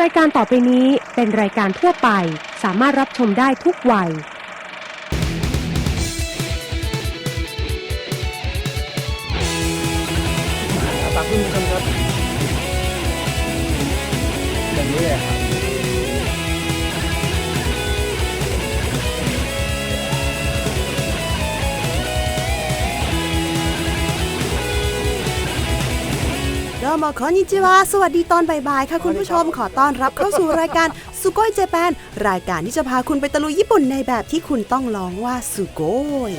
รายการต่อไปนี้เป็นรายการทั่วไป สามารถรับชมได้ทุกวัย ตักคุณผู้ชมครับอย่างนี้เลยครับ どうもこんにちはสวัสดีตอนบ่ายๆค่ะคุณผู้ชมขอต้อนรับเข้าสู่รายการสุโกยเจแปนรายการที่จะพาคุณไปตะลุยญี่ปุ่นในแบบที่คุณต้องลองว่าสุโกย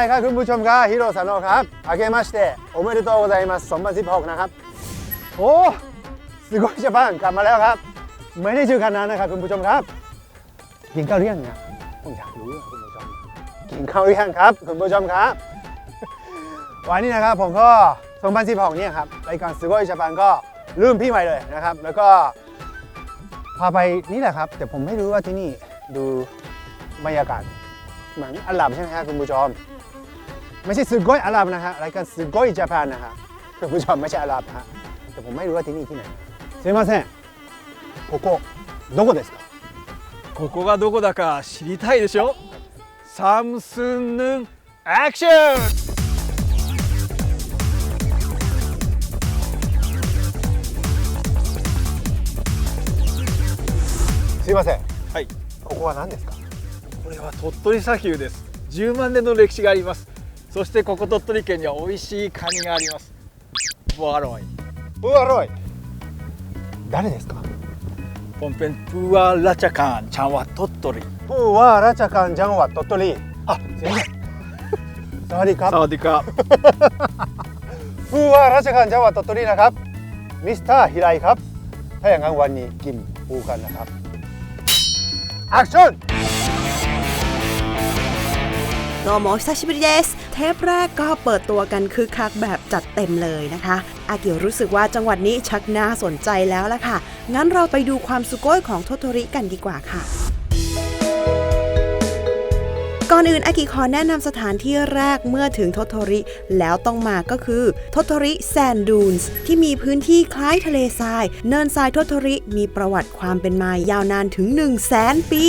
ายครับคุณผู้ชมครับฮิโรซานโนครับอาเกมาสเตะโอเมริโตโกไซมันสิบหกนะครับ โอ้สุโกยญี่ปุ่นกลับมาแล้วครับ ไม่ได้ชื่อคันนานนะครับคุณผู้ชมครับกินข้าวหรือยังนะผมอยากรู้คุณผู้ชมกินข้าวหรือยังครับคุณผู้ชมครับ วันนี้นะครับผมก็สมบันสิบหกเนี่ยครับรายการสุโกยญี่ปุ่นก็ลืมพี่ใหม่เลยนะครับ แล้วก็พาไปนี่แหละครับ แต่ผมไม่รู้ว่าที่นี่ดูบรรยากาศเหมือนอันหลับใช่ไหมครับคุณผู้ชม ไม่ใช่สึกโกยอาหรับนะฮะรายการสึกโกยญี่ปุ่นนะฮะคุณผู้ชมไม่ใช่อาหรับฮะแต่ผมไม่รู้ว่าที่นี่ที่ไหนすいませんここどこですかここがどこだか知りたいでしょサムスンヌンアクションすいませんはいここは何ですかこれは鳥取砂丘です10万年の歴史があります そしてここ鳥取県には美味しいカニがあります。アロイ。アロイ。誰ですか？ポンペンプアラチャカンちゃんは鳥取プアラチャカンちゃんは鳥取あ、すいません。サワディカ。サワディカ。プアラチャカンちゃんは鳥取アクション！どうもお久しぶりです。 ปแรกก็เปิดตัวกันคึกคักแบบจัดเต็มเลยนะคะ อากิรู้สึกว่าจังหวัดนี้ชักน่าสนใจแล้วล่ะค่ะ งั้นเราไปดูความสุโกยของโทโทริกันดีกว่าค่ะ ก่อนอื่นอากิขอแนะนำสถานที่แรกเมื่อถึงโทโทริ แล้วต้องมาก็คือโทโทริแซนดูนส์ที่มีพื้นที่คล้ายทะเลทราย เนินทรายโทโทริมีประวัติความเป็นมายาวนานถึง 1 0 0 0 0แสนปี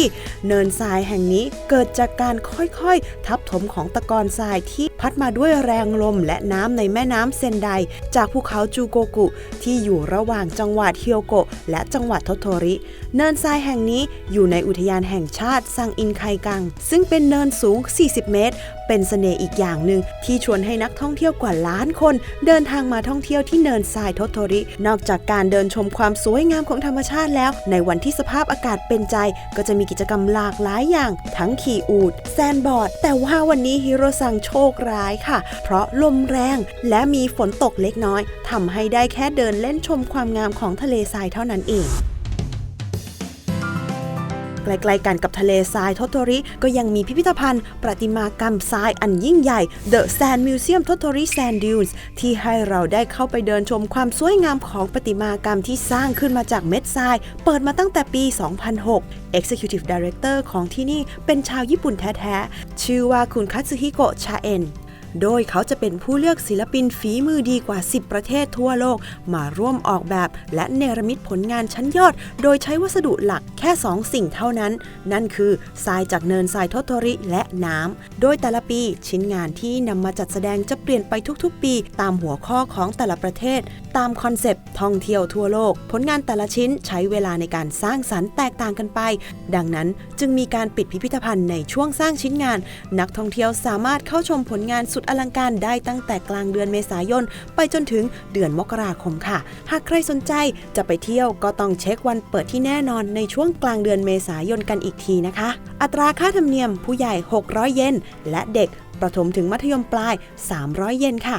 เนินทรายแห่งนี้เกิดจากการค่อยๆ ทับถมของตะกอนทรายที่พัดมาด้วยแรงลมและน้ำในแม่น้ำเซนได จากภูเขาจูโกกุ ที่อยู่ระหว่างจังหวัดเฮียวโกะและจังหวัดโทโทริ เนินทรายแห่งนี้อยู่ในอุทยานแห่งชาติซังอินไคกัง ซึ่งเป็นเนินสูง 40 เมตร เป็นเสน่ห์อีกอย่างหนึ่งที่ชวนให้นักท่องเที่ยวกว่าล้านคน เดินทางมาท่องเที่ยวที่เนินทรายทโทริ นอกจากการเดินชมความสวยงามของธรรมชาติแล้ว ในวันที่สภาพอากาศเป็นใจ ก็จะมีกิจกรรมหลากหลายอย่าง ทั้งขี่อูฐแซนบอร์ด แต่ว่าวันนี้ฮิโรซังโชคร้ายค่ะ เพราะลมแรงและมีฝนตกเล็กน้อยทำให้ได้แค่เดินเล่นชมความงามของทะเลทรายเท่านั้นเอง กล้ๆกันกับทะเลทรายทโทริ ก็ยังมีพิพิธภัณฑ์ ประติมากรรมทรายอันยิ่งใหญ่ The Sand Museum Totori Sand Dunes ที่ให้เราได้เข้าไปเดินชมความสวยงามของประติมากรรมที่สร้างขึ้นมาจากเม็ดทราย เปิดมาตั้งแต่ปี 2006 Executive Director ของที่นี่เป็นชาวญี่ปุ่นแท้ๆ ชื่อว่าคุณคัตสึฮิโกะชาเอ็น โดยเขาจะเป็นผู้เลือกศิลปินฝีมือดีกว่า 10 ประเทศทั่วโลก มาร่วมออกแบบ และเนรมิตผลงานชั้นยอด โดยใช้วัสดุหลักแค่ 2 สิ่งเท่านั้น นั่นคือทรายจากเนินทรายทโทริและน้ำ โดยแต่ละปีชิ้นงานที่นำมาจัดแสดงจะเปลี่ยนไปทุกๆ ปี ตามหัวข้อของแต่ละประเทศ ตามคอนเซปต์ท่องเที่ยวทั่วโลก ผลงานแต่ละชิ้นใช้เวลาในการสร้างสรรค์แตกต่างกันไป ดังนั้นจึงมีการปิดพิพิธภัณฑ์ในช่วงสร้างชิ้นงาน นักท่องเที่ยวสามารถเข้าชมผลงานสุดดอลังการได้ตั้งแต่กลางเดือนเมษายน ไปจนถึงเดือนมกราคมค่ะ หากใครสนใจจะไปเที่ยวก็ต้องเช็ควันเปิดที่แน่นอนในช่วงกลางเดือนเมษายนกันอีกทีนะคะ อัตราค่าธรรมเนียมผู้ใหญ่ 600 เยนและเด็กประถมถึงมัธยมปลาย 300 เยนค่ะ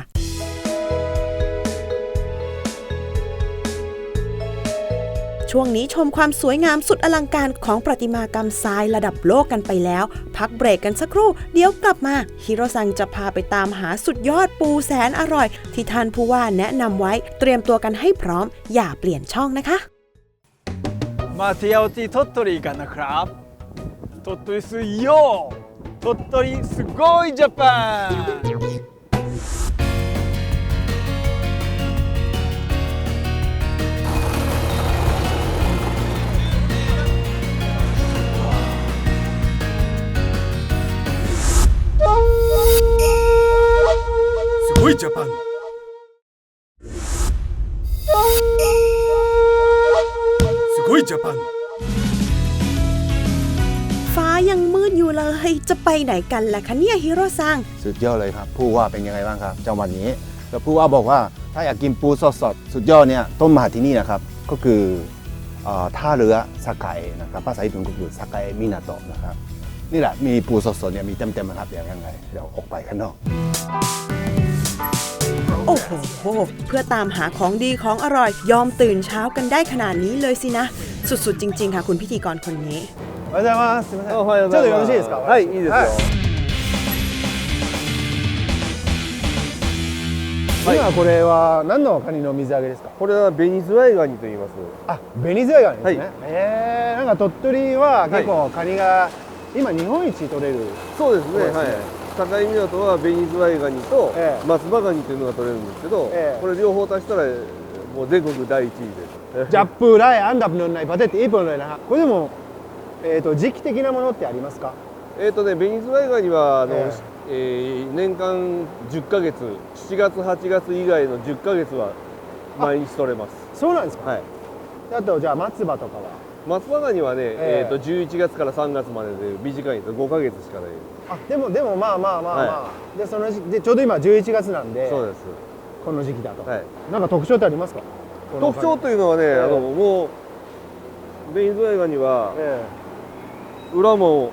ช่วงนี้ชมความสวยงามสุดอลังการของประติมากรรมทรายระดับโลกกันไปแล้ว พักเบรกกันสักครู่ เดี๋ยวกลับมาฮิโรซังจะพาไปตามหาสุดยอดปูแสนอร่อย ที่ท่านผู้ว่าแนะนำไว้ เตรียมตัวกันให้พร้อม อย่าเปลี่ยนช่องนะคะ มาเที่ยวที่ทตโตริกันนะครับทตโตริสุโยทตโตริสุโกยญี่ปุ่น すごいジャパンすごいジャパン ฟ้ายังมืดอยู่เลย จะไปไหนกันล่ะคะเนี่ยฮิโรซัง สุดยอดเลยครับ ผู้ว่าเป็นยังไงบ้างครับจังหวัดนี้แล้วผู้ว่าบอกว่าถ้าอยากกินปูสดๆสุดยอดเนี่ยต้องมาที่นี่นะครับ ก็คือเอ่อท่าเรือสกายนะครับภาษาญี่ปุ่นก็คือสกายมินาโตะนะครับ นี่แหละมีปูสดๆเนี่ยมีเต็มๆนะครับอย่างยังไงเดี๋ยวออกไปข้างนอก โอ้โห เพื่อตามหาของดีของอร่อย ยอมตื่นเช้ากันได้ขนาดนี้เลยสินะ สุดๆ จริง ๆ ค่ะคุณพิธีกรคนนี้ おはようございます。すみません。おはようございますちょっとよろしいですか。はいいいですよ今これは何のカニの水揚げですか。これはベニズワイガニと言います。あ、ベニズワイガニですね。はいええなんか鳥取は結構カニが、今日本一取れる。そうですね。そうですねはい。 境港はベニズワイガニと松葉ガニというのが取れるんですけど、これ両方足したらもう全国第1位です。ジャップライアンダブのないバテって一本のなこれでも、えーと、時期的なものってありますか？えっ、とねベニズワイガニはあの、え、え。ー、年間10か月7月8月以外の10か月は毎日取れます。そうなんですか、はい、あとじゃあ松葉とかは？松葉ガニはね、えええっと11月から3月までで短いんです。5ヶ月しかない。あ、でもでもまあまあまあまあ。でその時でちょうど今11月なんで、そうです。この時期だと。はい。なんか特徴ってありますか。このカニ特徴というのはね、ええあのもうベニズワイガニはえ裏も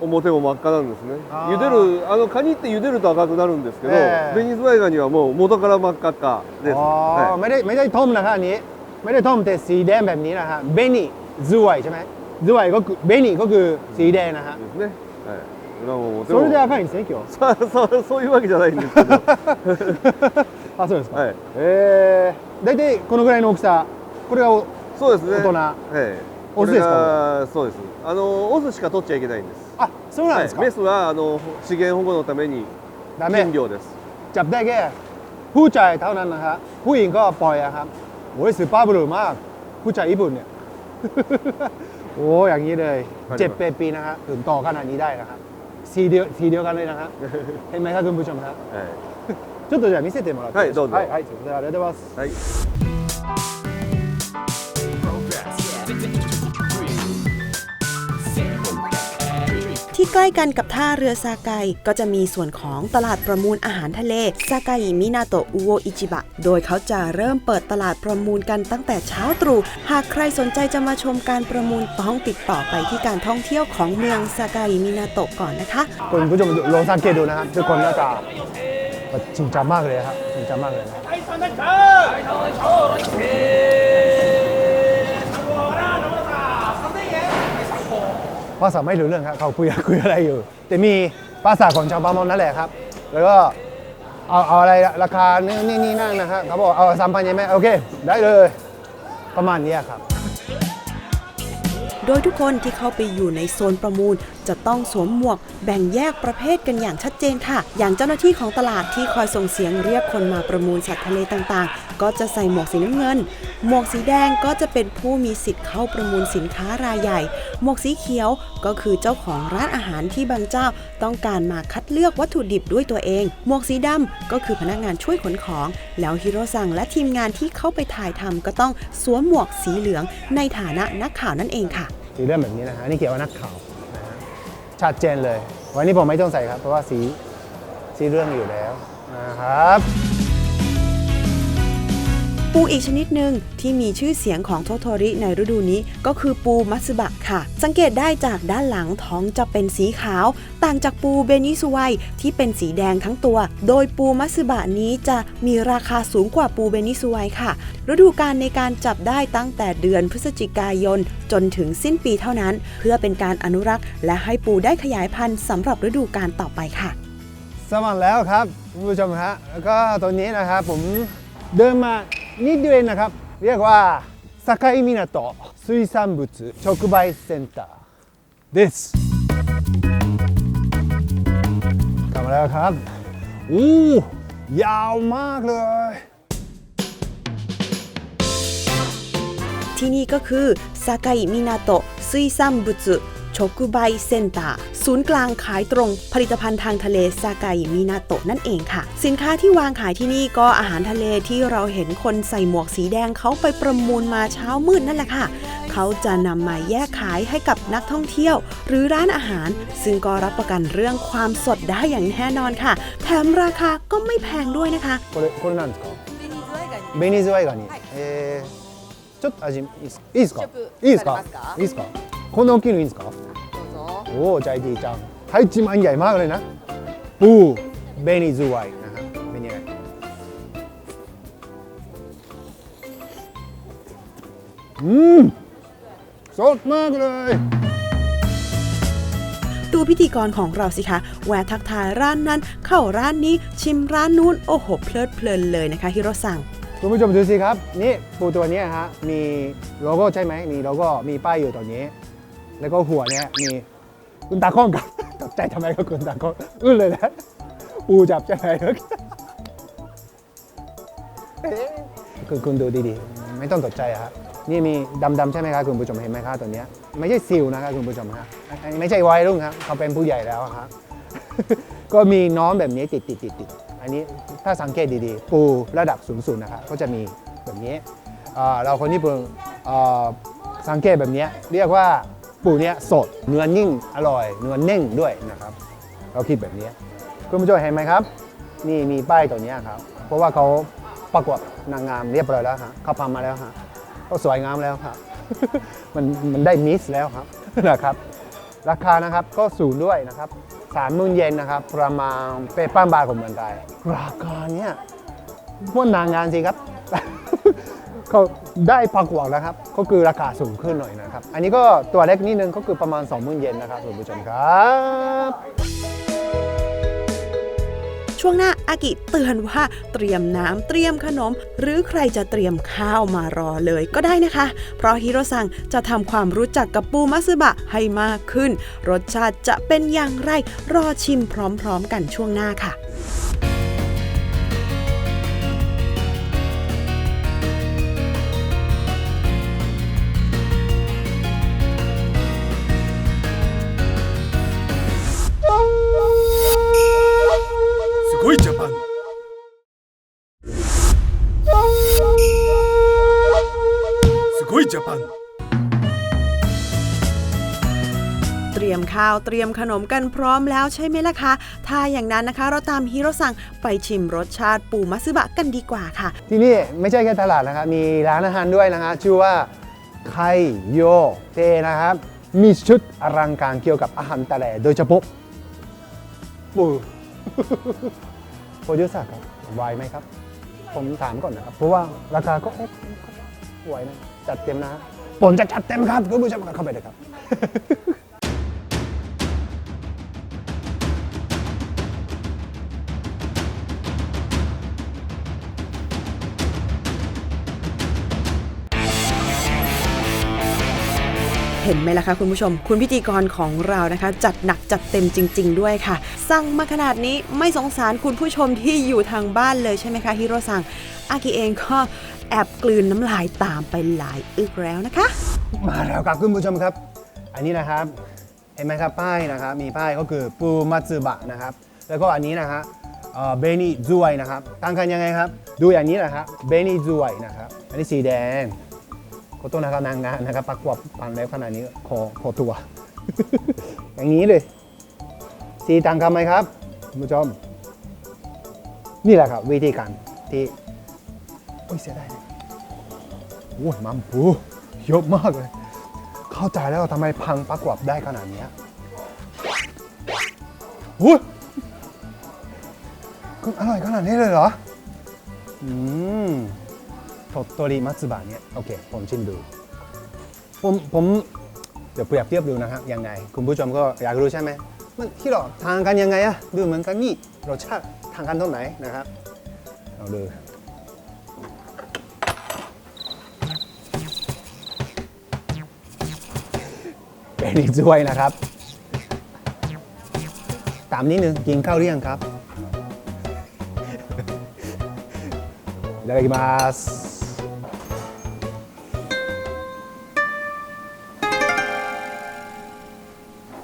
表も真っ赤なんですねあー茹でるあのカニって茹でると赤くなるんですけど、ええベニズワイガニはもう元から真っ赤っかえです、อ๋อ は ไม่ได้ไม่ได้ต้มนะครับอันนี้ ไม่ได้ต้มแต่สีแดงแบบนี้นะฮะเบนิズワイใช่ไหมズワイก็คือเบนิก็คือสีแดงนะฮะ い、ですね、はい、裏も表それもで赤いんですね今日そうそうそういうわけじゃないんですけどあそうですか、はいえー、大体このぐらいの大きさこれがおそうですね大人はいオスですかこれがそうですあのオスしか取っちゃいけないんですあそうなんですか、はい、メスはあの資源保護のためにダメ禁漁です จับได้แค่ผู้ชายเท่านั้นนะฮะผู้หญิงก็ปล่อยอะครับ โอ้ยสืบป้าบรุมาก ผู้ชายญี่ปุ่นเนี่ย โอ้อย่างนี้เลยเจ็ดปีปีนะฮะถึงต่อขนาดนี้ได้นะครับสีเดียวสีเดียวกันเลยนะฮะเห็นไหมครับคุณผู้ชมครับ はいちょっとじゃあ見せてもらっていいですかはいどうぞはい、はい、すいませんありがとうございますはい ใกล้กันกับท่าเรือซาไกก็จะมีส่วนของตลาดประมูลอาหารทะเลซาไกมินาโตะอุโออิจิบะ โดยเขาจะเริ่มเปิดตลาดประมูลกันตั้งแต่เช้าตรู่ หากใครสนใจจะมาชมการประมูลต้องติดต่อไปที่การท่องเที่ยวของเมืองซาไกมินาโตะก่อนนะคะ คุณผู้ชมลองสังเกตดูนะครับทุกคนหน้าตาจริงจังมากเลยครับจริงจังมากเลยนะ ภาษาไม่รู้เรื่องครับเขาคุยคุยอะไรอยู่ แต่มีภาษาของชาวบ้านนั่นแหละครับ แล้วก็เอาเอาอะไรราคานี่นี่นี่นั่นนะครับเขาบอกเอาสามพันยังไหมโอเค ได้เลย ประมาณนี้ครับ โดยทุกคนที่เข้าไปอยู่ในโซนประมูลจะต้องสวมหมวกแบ่งแยกประเภทกันอย่างชัดเจนค่ะ อย่างเจ้าหน้าที่ของตลาดที่คอยส่งเสียงเรียกคนมาประมูลสัตว์ทะเลต่างๆ ก็จะใส่หมวกสีน้ำเงิน หมวกสีแดงก็จะเป็นผู้มีสิทธิ์เข้าประมูลสินค้ารายใหญ่ หมวกสีเขียวก็คือเจ้าของร้านอาหารที่บางเจ้า ต้องการมาคัดเลือกวัตถุดิบด้วยตัวเอง หมวกสีดำก็คือพนักงานช่วยขนของ แล้วฮิโรซังและทีมงานที่เข้าไปถ่ายทำก็ต้องสวมหมวกสีเหลืองในฐานะนักข่าวนั่นเองค่ะสีเรื่องแบบนี้นะฮะนี่เกี่ยวกับนักข่าว ชัดเจนเลย วันนี้ผมไม่ต้องใส่ครับ เพราะว่าสีสีเรื่องอยู่แล้วนะครับ ปูอีกชนิดหนึ่งที่มีชื่อเสียงของโทโทริในฤดูนี้ก็คือปูมัตสึบะค่ะ สังเกตได้จากด้านหลังท้องจะเป็นสีขาว ต่างจากปูเบนิสุไวที่เป็นสีแดงทั้งตัว โดยปูมัตสึบะนี้จะมีราคาสูงกว่าปูเบนิสุไวค่ะ ฤดูกาลในการจับได้ตั้งแต่เดือนพฤศจิกายน จนถึงสิ้นปีเท่านั้น เพื่อเป็นการอนุรักษ์ และให้ปูได้ขยายพันธุ์สำหรับฤดูกาลต่อไปค่ะสมัครแล้วครับคุณผู้ชมฮะแล้วก็ตอนนี้นะครับผมเดินมา นิดเดียวเองนะครับ เรียกว่าสกายมินาโตะ水産物直売センターですกลับมาแล้วครับอู้ยาวมากเลย ที่นี่ก็คือซากายมินา โตะซุยซัมบุต โชกุไบเซ็นตาศูนย์กลางขายตรงผลิตภัณฑ์ทางทะเลซากายมินาโตะนั่นเองค่ะ สินค้าที่วางขายที่นี่ก็อาหารทะเลที่เราเห็นคนใส่หมวกสีแดงเขาไปประมูลมาเช้ามืดนั่นแหละค่ะ เขาจะนำมาแยกขายให้กับนักท่องเที่ยว หรือร้านอาหาร ซึ่งก็รับประกันเรื่องความสดได้อย่างแน่นอนค่ะ แถมราคาก็ไม่แพงด้วยนะคะ これこれなんですかベニズワイガニえー、ちょっと味いいですいいですかいいですかいいですか こんな大きいのいいんですかโอ้ใจดีจังให้จิ้มอันใหญ่มากเลยนะ ปูเบนิซูไวนะครับเป็นยังไงอืมสดมากเลย ดูพิธีกรของเราสิคะ แวะทักทายร้านนั้น เข้าร้านนี้ชิมร้านนู้น โอ้โห เพลิดเพลินเลยนะคะฮิโรซัง คุณผู้ชมดูสิครับ นี่ปูตัวเนี้ยฮะมีโลโก้ใช่ไหมมีโลโก้มีป้ายอยู่ตรงนี้ แล้วก็หัวเนี้ยมีคุณตาข้องกับตกใจทำไมก็คุณตาข้องอึ้งเลยนะปูจับใช่ไหมคือคุณดูดีๆ ไม่ต้องตกใจครับนี่มีดำๆใช่ไหมครับคุณผู้ชมเห็นไหมครับตัวเนี้ยไม่ใช่ซิลนะครับคุณผู้ชมครับอันนี้ไม่ใช่วัยรุ่นครับเขาเป็นผู้ใหญ่แล้วครับก็มีน้องแบบนี้ติดติดติดติดอันนี้ถ้าสังเกตดีๆ ปูระดับสูงสุดนะครับก็จะมีแบบนี้เราคนญี่ปุ่นสังเกตแบบนี้เรียกว่า ปูเนี้ยสดเนื้อนิ่งอร่อยเนื้อเน่งด้วยนะครับ เราคิดแบบนี้คุณผู้ชมเห็นไหมครับ นี่มีป้ายตัวนี้ครับ เพราะว่าเขาประกวดนางงามเรียบร้อยแล้วฮะเขาทำมาแล้วฮะเขาสวยงามแล้วครับ มันมันได้มิสแล้วครับนะครับ ราคานะครับก็สูงด้วยนะครับสามหมื่นเยนนะครับ ประมาณเป็นป้านบาทของเมืองไทยราคาเนี่ยพวกนางงานสิครับ เขาได้ประกวดแล้วครับ ก็คือราคาสูงขึ้นหน่อยนะครับ อันนี้ก็ตัวเล็กนิดนึงก็คือประมาณ 20,000 เยนนะครับคุณผู้ชมครับ ช่วงหน้าอากิเตือนว่าเตรียมน้ำเตรียมขนม หรือใครจะเตรียมข้าวมารอเลยก็ได้นะคะ เพราะฮิโรซังจะทำความรู้จักกับปูมัสบะให้มากขึ้น รสชาติจะเป็นอย่างไรรอชิมพร้อมๆ กันช่วงหน้าค่ะ ข้าวเตรียมขนมกันพร้อมแล้วใช่ไหมล่ะคะ ถ้าอย่างนั้นนะคะเราตามฮิโรซังไปชิมรสชาติปูมัตสึบะกันดีกว่าค่ะ ที่นี่ไม่ใช่แค่ตลาดนะครับ มีร้านอาหารด้วยนะครับชื่อว่าไคโยเตนะครับ มีชุดอลังการเกี่ยวกับอาหารทะเลโดยเฉพาะปูโปรดิวเซอร์ครับไหวไหมครับ ผมถามก่อนนะครับเพราะว่าราคาก็เอ๊ะไหวนะจัดเต็มนะผมจะจัดเต็มครับคุณผู้ชมเข้าไปเลยครับ เห็นไหมล่ะคะคุณผู้ชม คุณพิธีกรของเรานะคะ จัดหนักจัดเต็มจริง ๆ ด้วยค่ะ สั่งมาขนาดนี้ไม่สงสารคุณผู้ชมที่อยู่ทางบ้านเลยใช่ไหมคะฮิโรซังอากิเองก็แอบกลืนน้ำลายตามไปหลายอึกแล้วนะคะ มาแล้วครับคุณผู้ชมครับ อันนี้นะครับเห็นไหมครับป้ายนะครับมีป้ายก็คือปูมัตสึบะนะครับแล้วก็อันนี้นะฮะเบนิซูไวนะครับต่างกันยังไงครับ ดูอย่างนี้นะครับเบนิซูไวนะครับอันนี้สีแดง ขอโทษนะครับนางงานะครับประกวดปันแล้วขนาดนี้ขอขอตัว อย่างนี้เลยสีต่างกันไหมครับคุณผู้ชมนี่แหละครับวิธีการที่โอ้ยเสียดายเลยโอ้ยมัมปูเยอะมากเลย เข้าใจแล้วทำไมพังประกวบได้ขนาดนี้ยอุ้ยคุณอร่อยขนาดนี้เลยเหรอ อืม โทโตริมัตสึบะเนี่ยโอเค ผมชิมดู ผมผมเดี๋ยวเปรียบเทียบดูนะครับยังไง คุณผู้ชมก็อยากรู้ใช่ไหมมันที่เราทางกันยังไงอะดูเหมือนกันนี่รสชาติทางกันตรงไหนนะครับเราดูเป็นอีกด้วยนะครับ ตามนิดนึงกินข้าวหรือยังครับ いただきます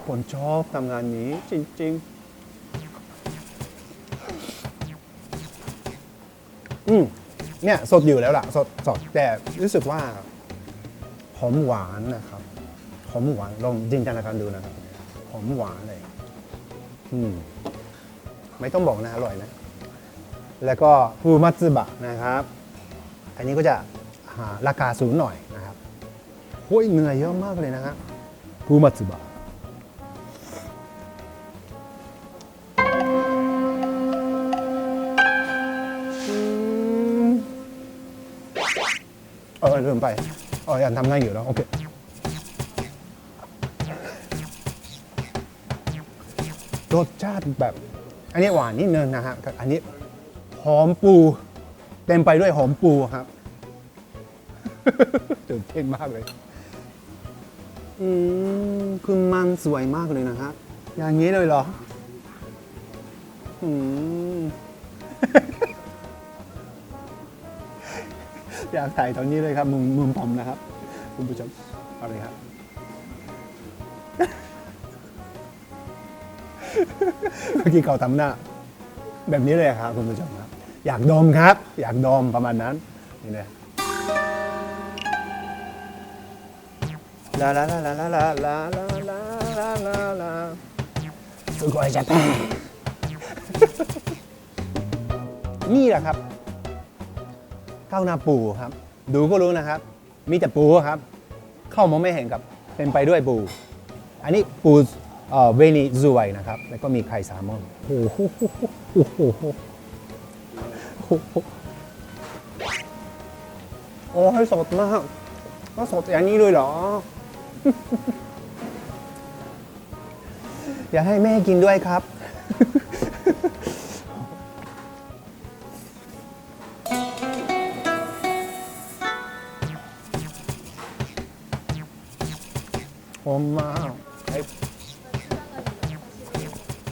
ผมชอบทำงานนี้จริง ๆ อืมเนี่ย สดอยู่แล้วล่ะ สดสดแต่รู้สึกว่าหอมหวานนะครับหอมหวานลองจินตนาการดูนะครับหอมหวานเลยอืมไม่ต้องบอกนะ อร่อยนะ แล้วก็ฟูมัตสึบะนะครับ อันนี้ก็จะาราคาสูงหน่อยนะครับโอ้ยเหนื่อยเยอะมากเลยนะครับฟูมัตสึบะ เออลืมไปเออยันทำง่ายอยู่แล้วโอเครสชาติแบบ อันนี้หวานนิดนึงนะฮะกับอันนี้หอมปู เต็มไปด้วยหอมปูครับตื่นเต้นมากเลย อืมคือมันสวยมากเลยนะครับอย่างนี้เลยเหรอ อืม อยากถ่ายตอนนี้เลยครับมุมมุมผมนะครับ คุณผู้ชมเอาเลยครับ เมื่อกี้เขาทำหน้า แบบนี้เลยครับคุณผู้ชมครับ อยากดมครับ อยากดมประมาณนั้นนี่เลยลาลาลาลาลาลาลาลาลาลาลาลาสุโกยจะแพ้นี่แหละครับ ข้าวหน้าปูครับ ดูก็รู้นะครับ มีแต่ปูครับ เข้ามองไม่เห็นครับเป็นไปด้วยปู อันนี้ปูเวนิซุเอนะครับ แล้วก็มีไข่แซลมอนโอ้โหโอ้โหโอ้โหโอ้ยสดมากก็สดอย่างนี้เลยเหรอ อยากให้แม่กินด้วยครับ んまんはい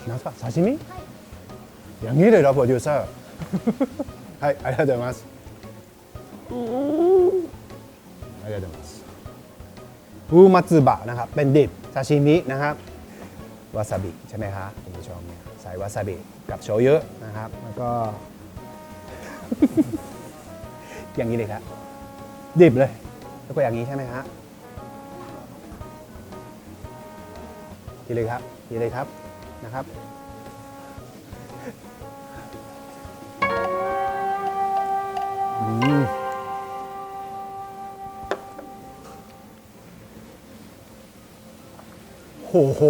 なんか刺身ヤンゲレラボデューサーはいありがとうございますありがとうございますฮูมัตสึบะนะครับเป็นดิบซาชิมินะครับวาซาบิใช่ไหมครับคุณผู้ชมเนี่ยใส่วาซาบิกับโชยุนะครับแล้วก็ อย่างนี้เลยครับดิบเลย แล้วก็อย่างนี้ใช่ไหมครับ กินเลยครับยี่เลยครับนะครับอืมโอ้โห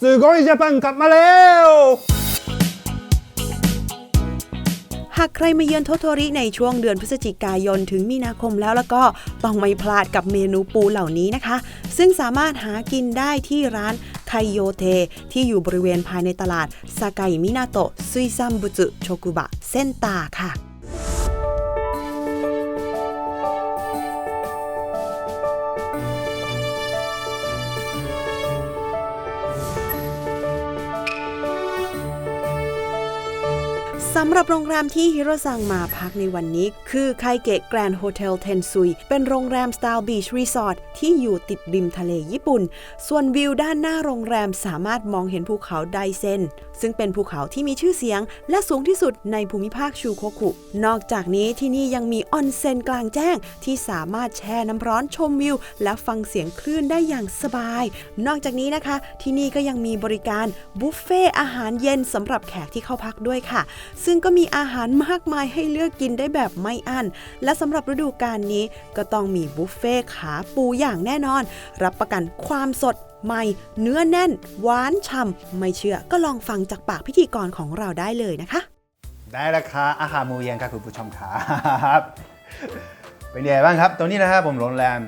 สื่อโกยญี่ปุ่นกลับมาแล้ว หากใครมาเยือนโทโทริในช่วงเดือนพฤศจิกายนถึงมีนาคมแล้วแล้วก็ต้องไม่พลาดกับเมนูปูเหล่านี้นะคะ ซึ่งสามารถหากินได้ที่ร้านไคโยเทที่อยู่บริเวณภายในตลาดซากายมินาโตะซุยซัมบุจุโชกุบะเซนตาค่ะ สำหรับโรงแรมที่ฮิโรซังมาพักในวันนี้ คือไคเกะแกรนด์โฮเทลเทนซุยเป็นโรงแรมสไตล์บีชรีสอร์ทที่อยู่ติดริมทะเลญี่ปุ่น ส่วนวิวด้านหน้าโรงแรมสามารถมองเห็นภูเขาไดเซนซึ่งเป็นภูเขาที่มีชื่อเสียง และสูงที่สุดในภูมิภาคชูโคคุ นอกจากนี้ที่นี่ยังมีออนเซ็นกลางแจ้ง ที่สามารถแช่น้ำร้อนชมวิว และฟังเสียงคลื่นได้อย่างสบาย นอกจากนี้นะคะ ที่นี่ก็ยังมีบริการบุฟเฟ่อาหารเย็นสำหรับแขกที่เข้าพักด้วยค่ะซึ่งก็มีอาหารมากมายให้เลือกกินได้แบบไม่อั้น และสำหรับฤดูกาลนี้ก็ต้องมีบุฟเฟ่ขาปูอย่างแน่นอน รับประกันความสดใหม่ เนื้อแน่น หวานฉ่ำไม่เชื่อก็ลองฟังจากปากพิธีกรของเราได้เลยนะคะ ได้ราคาอาหารมื้อเย็นครับคุณผู้ชมครับเป็นยังไงบ้างครับ ตรงนี้นะครับผมโรงแรม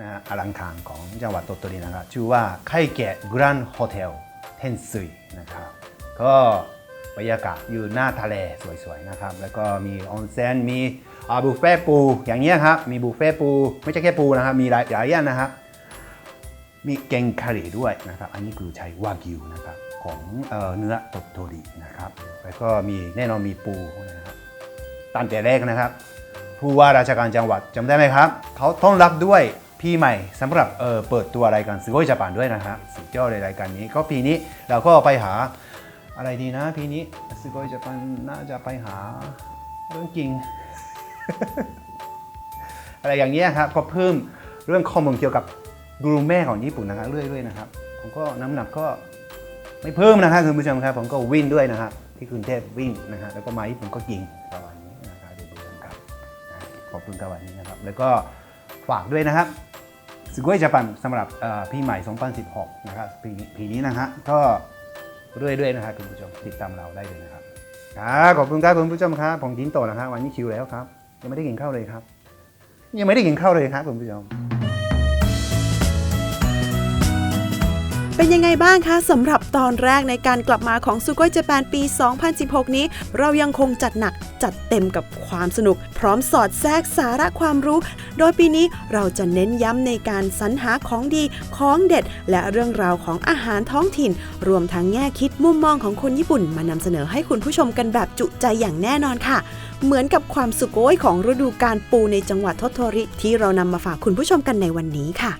นะฮะอลังการของจังหวัดโตโตรินะครับชื่อว่าไคเกะกรันโฮเทลเทนซุยนะครับก็ บรรยากาศอยู่หน้าทะเลสวยๆนะครับ แล้วก็มีออนเซ็นมีบุฟเฟ่ปูอย่างเงี้ยครับ มีบุฟเฟ่ปู ไม่ใช่แค่ปูนะครับ มีหลายหลายอย่างนะครับ มีแกงคารีด้วยนะครับ อันนี้คือใช้วากิวนะครับของเออเนื้อโตโตรินะครับ แล้วก็มีแน่นอนมีปูนะครับตั้งแต่แรกนะครับผู้ว่าราชการจังหวัดจำได้ไหมครับ เขาต้อนรับด้วยพี่ใหม่สำหรับเเปิดตัวรายการสโกยญี่ปุ่นด้วยนะครับสุดยอดเลยรายการนี้ ก็ปีนี้เราก็ไปหา อะไรดีนะปีนี้สโกยญี่ปุ่นน่าจะไปหาเรื่องจริง อะไรอย่างเงี้ยครับก็เพิ่มเรื่องข้อมูลเกี่ยวกับกรูแม่ของญี่ปุ่นนะครับเรื่อยๆนะครับผมก็น้ำหนักก็ไม่เพิ่มนะครับคุณผู้ชมครับผมก็วิ่งด้วยนะครับที่กรุงเทพวิ่งนะฮะแล้วก็มาญี่ปุ่นก็กินประมาณนี้นะครับเดี๋ยวดูกันครับขอบคุณกับวันนี้นะครับ แล้วก็ฝากด้วยนะครับสกวยญี่ปุ่นสำหรับเอ่ใหม่ 2016 นะครับปีปีนี้นะฮะก็ เรื่อยๆนะครับคุณผู้ชมติดตามเราได้เลยนะครับครับขอบคุณครับคุณผู้ชมครับผมกินต่อนะครับวันนี้คิวแล้วครับ ยังไม่ได้กินข้าวเลยครับ ยังไม่ได้กินข้าวเลยครับคุณผู้ชม เป็นยังไงบ้างคะสำหรับตอนแรกในการกลับมาของซูโก y เจแปนปี 2016 นี้ เรายังคงจัดหนัก จัดเต็มกับความสนุก พร้อมสอดแทรกสาระความรู้ โดยปีนี้เราจะเน้นย้ำในการสรรหาของดี ของเด็ด และเรื่องราวของอาหารท้องถิ่น รวมทั้งแง่คิดมุมมองของคนญี่ปุ่นมานำเสนอให้คุณผู้ชมกันแบบจุใจอย่างแน่นอนค่ะ เหมือนกับความสุโกยของฤดูการปูในจังหวัดโทโทริ ที่เรานำมาฝากคุณผู้ชมกันในวันนี้ค่ะ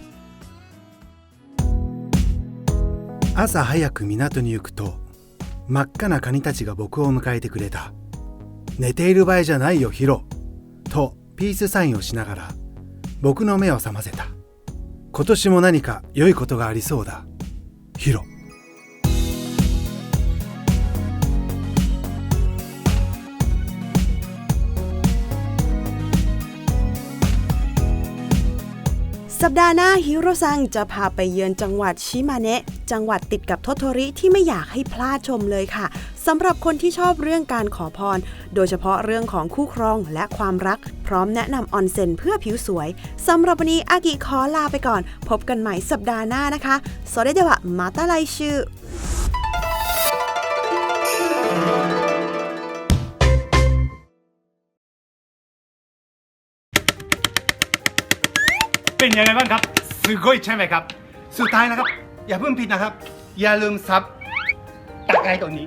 朝早く港に行くと真っ赤なカニたちが僕を迎えてくれた 寝ている場合じゃないよヒロとピースサインをしながら僕の目を覚ませた今年も何か良いことがありそうだヒロ สัปดาห์หน้าฮิโรซังจะพาไปเยือนจังหวัดชิมาเนะจังหวัดติดกับโทโทริที่ไม่อยากให้พลาดชมเลยค่ะ สำหรับคนที่ชอบเรื่องการขอพร โดยเฉพาะเรื่องของคู่ครองและความรัก พร้อมแนะนำออนเซ็นเพื่อผิวสวยสำหรับวันนี้อากิขอลาไปก่อน พบกันใหม่สัปดาห์หน้านะคะสวัสดีค่ะมาตาไลชื่อเป็นยังไงบ้างครับสุดยอดใช่ไหมครับ สุดท้ายนะครับ อย่าเพิ่งผิดนะครับ อย่าลืมซับ ตะไคร้ตัวนี้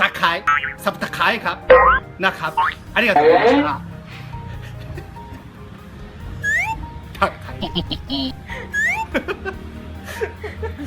ตะไคร้สับตะไคร้ครับ นะครับ อันนี้ก็ถูกครับตะไคร้